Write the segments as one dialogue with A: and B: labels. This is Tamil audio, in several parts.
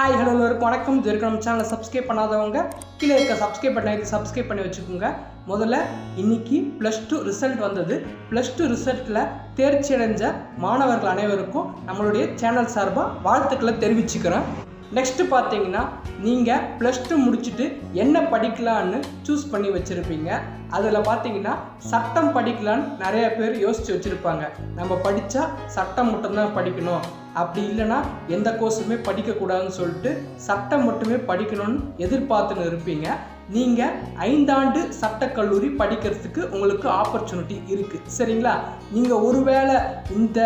A: ஹாய் ஹலோ எல்லோருக்கும் வணக்கம். இது சேனலை சப்ஸ்கிரைப் பண்ணாதவங்க கீழே இருக்க சப்ஸ்கிரைப் பண்ண இது சப்ஸ்கிரைப் பண்ணி வச்சுக்கோங்க. முதல்ல இன்னைக்கு ப்ளஸ் டூ ரிசல்ட் வந்தது. ப்ளஸ் டூ ரிசல்ட்டில் தேர்ச்சி அடைஞ்ச மாணவர்கள் அனைவருக்கும் நம்மளுடைய சேனல் சார்பாக வாழ்த்துக்களை தெரிவிச்சுக்கிறேன். நெக்ஸ்ட்டு பார்த்தீங்கன்னா நீங்கள் ப்ளஸ் டூ முடிச்சுட்டு என்ன படிக்கலான்னு சூஸ் பண்ணி வச்சுருப்பீங்க. அதில் பார்த்தீங்கன்னா சட்டம் படிக்கலான்னு நிறைய பேர் யோசித்து வச்சுருப்பாங்க. நம்ம படித்தா சட்டம் மட்டும்தான் படிக்கணும். அப்படி இல்லைன்னா எந்த கோர்ஸுமே படிக்கக்கூடாதுன்னு சொல்லிட்டு சட்டம் மட்டுமே படிக்கணும்னு எதிர்பார்த்துன்னு இருப்பீங்க. நீங்கள் ஐந்தாண்டு சட்டக்கல்லூரி படிக்கிறதுக்கு உங்களுக்கு ஆப்பர்ச்சுனிட்டி இருக்குது சரிங்களா? நீங்கள் ஒருவேளை இந்த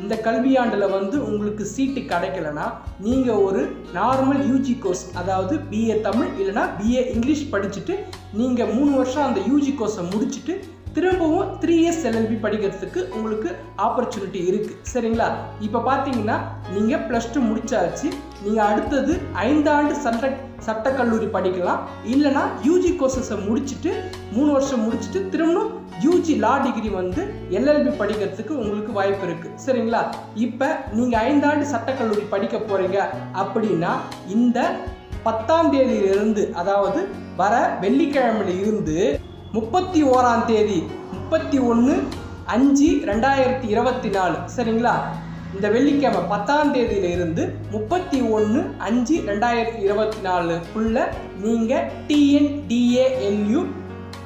A: இந்த கல்வியாண்டில் வந்து உங்களுக்கு சீட்டு கிடைக்கலனா நீங்கள் ஒரு நார்மல் யூஜி கோர்ஸ் அதாவது பிஏ தமிழ் இல்லைனா பிஏ இங்கிலீஷ் படிச்சுட்டு நீங்கள் மூணு வருஷம் அந்த யூஜி கோர்ஸை முடிச்சுட்டு திரும்பவும் த்ரீ இயர்ஸ் எல்எல்பி படிக்கிறதுக்கு உங்களுக்கு ஆப்பர்ச்சுனிட்டி இருக்குது சரிங்களா? இப்போ பார்த்தீங்கன்னா நீங்கள் ப்ளஸ் டூ முடிச்சாச்சு. நீங்கள் அடுத்தது ஐந்தாண்டு சட்ட சட்டக்கல்லூரி படிக்கலாம். இல்லைனா யூஜி கோர்சஸை முடிச்சுட்டு மூணு வருஷம் முடிச்சுட்டு திரும்பவும் யூஜி லா டிகிரி வந்து எல்எல்பி படிக்கிறதுக்கு உங்களுக்கு வாய்ப்பு இருக்குது சரிங்களா? இப்போ நீங்கள் ஐந்தாண்டு சட்டக்கல்லூரி படிக்க போகிறீங்க அப்படின்னா இந்த பத்தாம் தேதியிலிருந்து அதாவது வர வெள்ளிக்கிழமையில இருந்து முப்பத்தி ஓராம் தேதி முப்பத்தி ஒன்று அஞ்சு ரெண்டாயிரத்தி இருபத்தி நாலு. சரிங்களா? இந்த வெள்ளிக்கிழமை பத்தாம் தேதியிலிருந்து முப்பத்தி ஒன்று அஞ்சு ரெண்டாயிரத்தி இருபத்தி நாலுக்குள்ள நீங்கள் டிஎன்டிஏஎன்யூ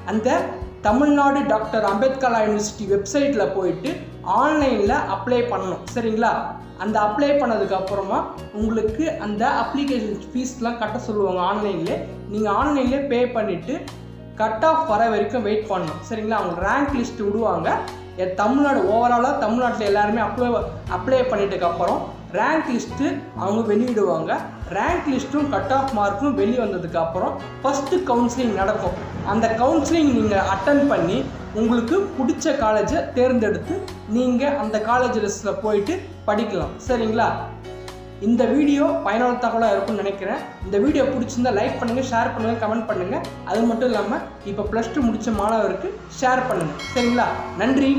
A: அந்த தமிழ்நாடு டாக்டர் அம்பேத்கர் யூனிவர்சிட்டி வெப்சைட்டில் போயிட்டு ஆன்லைனில் அப்ளை பண்ணணும். சரிங்களா? அந்த அப்ளை பண்ணதுக்கு அப்புறமா உங்களுக்கு அந்த அப்ளிகேஷன் ஃபீஸ்லாம் கட்ட சொல்லுவாங்க ஆன்லைன்லேயே நீங்கள் ஆன்லைனில் பே பண்ணிவிட்டு கட் ஆஃப் வர வரைக்கும் வெயிட் பண்ணணும். சரிங்களா? அவங்க ரேங்க் லிஸ்ட் விடுவாங்க. எ- தமிழ்நாடு ஓவராலாக தமிழ்நாட்டில் எல்லாருமே அப்ளை அப்ளை பண்ணிட்டதுக்கப்புறம் ரேங்க் லிஸ்ட்டு அவங்க வெளியிடுவாங்க. ரேங்க் லிஸ்ட்டும் கட் ஆஃப் மார்க்கும் வெளியே வந்ததுக்கப்புறம் ஃபஸ்ட்டு கவுன்சிலிங் நடக்கும். அந்த கவுன்சிலிங் நீங்கள் அட்டன் பண்ணி உங்களுக்கு பிடிச்ச காலேஜை தேர்ந்தெடுத்து நீங்கள் அந்த காலேஜ் லிஸ்ட்டில் போயிட்டு படிக்கலாம். சரிங்களா? இந்த வீடியோ பயனுள்ள தகவலாக இருக்கும்னு நினைக்கிறேன். இந்த வீடியோ பிடிச்சிருந்தா லைக் பண்ணுங்கள் ஷேர் பண்ணுங்கள் கமெண்ட் பண்ணுங்கள் அது மட்டும் இல்லாமல் இப்போ ப்ளஸ் டூ முடித்த மாணவருக்கு ஷேர் பண்ணுங்கள் சரிங்களா? நன்றி.